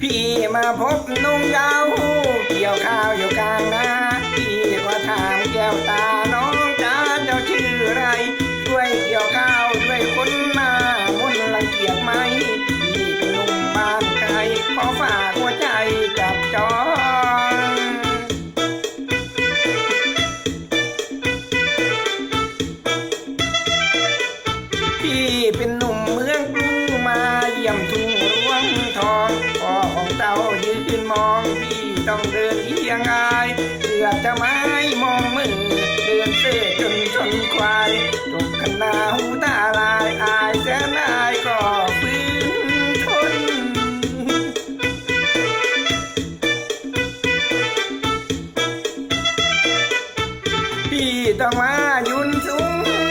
พี่มาพบนุ่งยาวเกี่ยวข้าวอยู่กลางนาพี่ก็ถามแก้วตา ยงอายเกือบจะไม่มองมือ เดินเซ่จนชนควายจบขนาหูตาลายอายแสนอายก็ฟื้นทนพี่ต้องมายุ่นสูง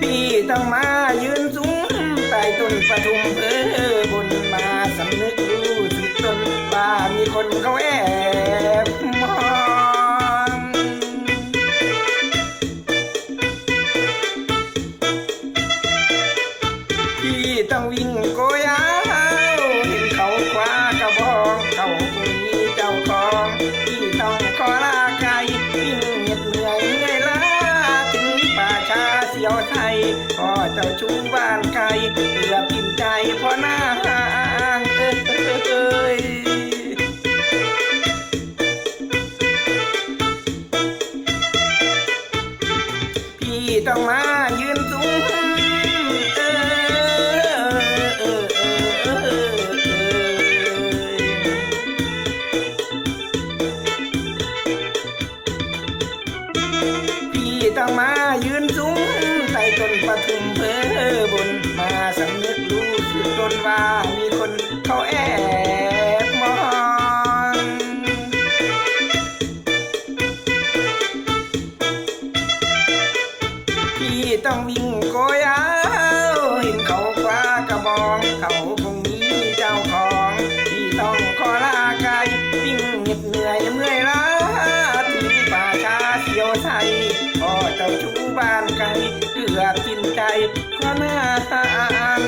พี่ต้องมายืนสูงใต้ต้นประทุมเพอบนมาสำนึกรู้สึกตนว่ามีคนเขาแอบมองพี่ต้องวิ่งโกยา ไทยพ่อเจ้าชูบ้านไกลเกือบกินใจพราะหน้าห่างเอ้ยพี่ต้องมายืนสูงต้องมายืน นว่ามีคนเขาแอบมองพี่ต้องวิ่งโกยเอาเห็นเขาคว้ากระบอง เขาคงมีเจ้าของพี่ต้องขอลากายวิ่งเหน็ดเหนื่อยเมื่อยล้าที่ป่าชาเสียวใสพ่อเจ้าชู้บ้านไกลเกือบกินใจพระนาง